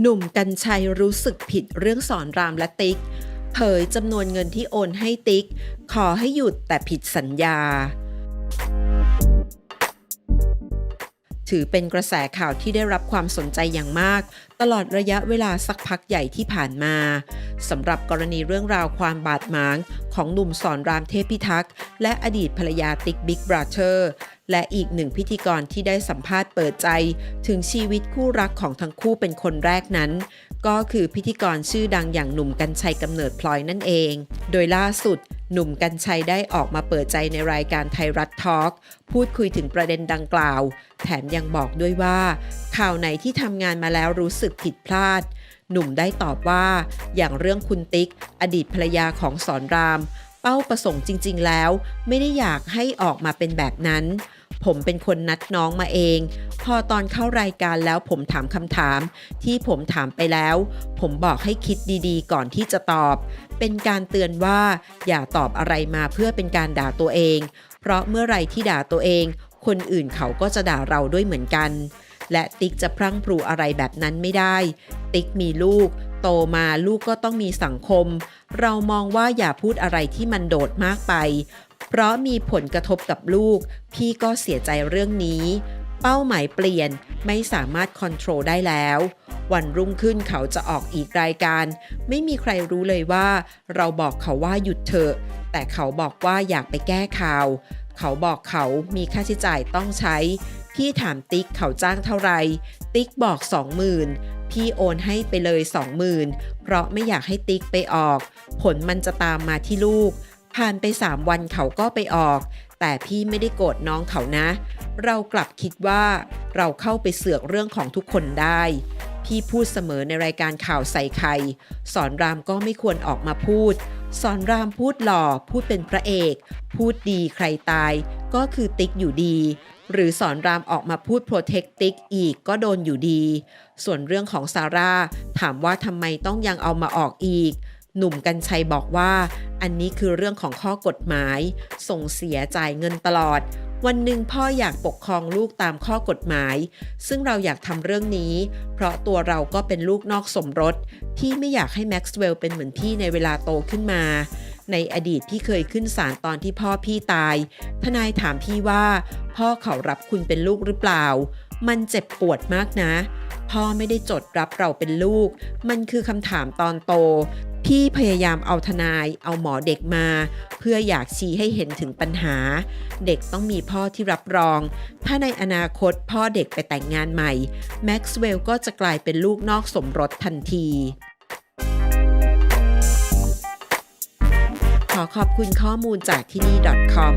หนุ่มกัญชัยรู้สึกผิดเรื่องสอนรามและติ๊ก เผยจำนวนเงินที่โอนให้ติ๊ก ขอให้หยุดแต่ผิดสัญญา ถือเป็นกระแสข่าวที่ได้รับความสนใจอย่างมาก ตลอดระยะเวลาสักพักใหญ่ที่ผ่านมาสำหรับกรณีเรื่องราวความบาดหมางของหนุ่มสอนรามเทพิทักษ์และอดีตภรรยาติ๊กบิ๊กบราเธอร์ และอีกหนึ่งพิธีกรที่ได้สัมภาษณ์เปิดใจ ถึงชีวิตคู่รักของทั้งคู่เป็นคนแรกนั้น ก็คือพิธีกรชื่อดังอย่างหนุ่มกัญชัยกำเนิดพลอยนั่นเอง โดยล่าสุดหนุ่มกัญชัยได้ออกมาเปิดใจในรายการไทยรัฐทอล์กพูดคุยถึงประเด็นดังกล่าว แถมยังบอกด้วยว่า ข่าวไหนที่ทำงานมาแล้วรู้สึกผิดพลาด หนุ่มได้ตอบว่า อย่างเรื่องคุณติ๊ก อดีตภรรยาของสอนราม เป้าประสงค์จริง ๆ แล้ว ไม่ได้อยากให้ออกมาเป็นแบบนั้น ผมเป็นคนนัดน้องมาเอง พอตอนเข้ารายการแล้วผมถามคำถาม ที่ผมถามไปแล้ว ผมบอกให้คิดดีๆ ก่อนที่จะตอบ เป็นการเตือนว่า อย่าตอบอะไรมาเพื่อเป็นการด่าตัวเอง เพราะเมื่อไรที่ด่าตัวเอง คนอื่นเขาก็จะด่าเราด้วยเหมือนกัน และติ๊กจะพรั่งพรูอะไรแบบนั้นไม่ได้ ติ๊กมีลูก โตมาลูกก็ต้องมีสังคม เรามองว่าอย่าพูดอะไรที่มันโดดมากไป เพราะมีผลกระทบกับลูก พี่ก็เสียใจเรื่องนี้ เป้าหมายเปลี่ยนไม่สามารถคอนโทรลได้แล้ว วันรุ่งขึ้นเขาจะออกอีกรายการ ไม่มีใครรู้เลยว่า เราบอกเขาว่าหยุดเถอะ แต่เขาบอกว่าอยากไปแก้ข่าว เขาบอกเขามีค่าใช้จ่ายต้องใช้ พี่ถามติ๊กเขาจ้างเท่าไหร่ ติ๊กบอก20,000พี่โอนให้ไปเลย20,000เพราะไม่อยากให้ติ๊กไปออก ผลมันจะตามมาที่ลูก ผ่านไป 3 วันเขาก็ไปออก แต่พี่ไม่ได้โกรธน้องเขานะ เรากลับคิดว่าเราเข้าไปเสือกเรื่องของทุกคนได้ พี่พูดเสมอในรายการข่าวใส่ไข่สอนรามก็ไม่ควรออกมาพูด สอนรามพูดหล่อ พูดเป็นพระเอก พูดดีใครตาย ก็คือติ๊กอยู่ดี หรือสอนรามออกมาพูดโปรเทคติ๊กอีกก็โดนอยู่ดี ส่วนเรื่องของซาร่าถามว่าทำไมต้องยังเอามาออกอีก หนุ่มกัญชัยบอกว่า อันนี้คือเรื่องของข้อกฎหมาย ส่งเสียจ่ายเงินตลอด วันหนึ่งพ่ออยากปกครองลูกตามข้อกฎหมาย ซึ่งเราอยากทำเรื่องนี้ เพราะตัวเราก็เป็นลูกนอกสมรส พี่ไม่อยากให้แม็กซ์เวลล์เป็นเหมือนพี่ในเวลาโตขึ้นมา ในอดีตพี่เคยขึ้นศาลตอนที่พ่อพี่ตาย ทนายถามพี่ว่า พ่อเขารับคุณเป็นลูกหรือเปล่า มันเจ็บปวดมากนะพ่อไม่ได้จดรับเราเป็นลูก มันคือคำถามตอนโต พี่พยายามเอาทนายเอาหมอเด็กมา เพื่ออยากชี้ให้เห็นถึงปัญหา เด็กต้องมีพ่อที่รับรอง ถ้าในอนาคตพ่อเด็กไปแต่งงานใหม่แม็กซ์เวลล์ก็จะกลายเป็นลูกนอกสมรสทันทีขอขอบคุณข้อมูลจากที่นี่ .com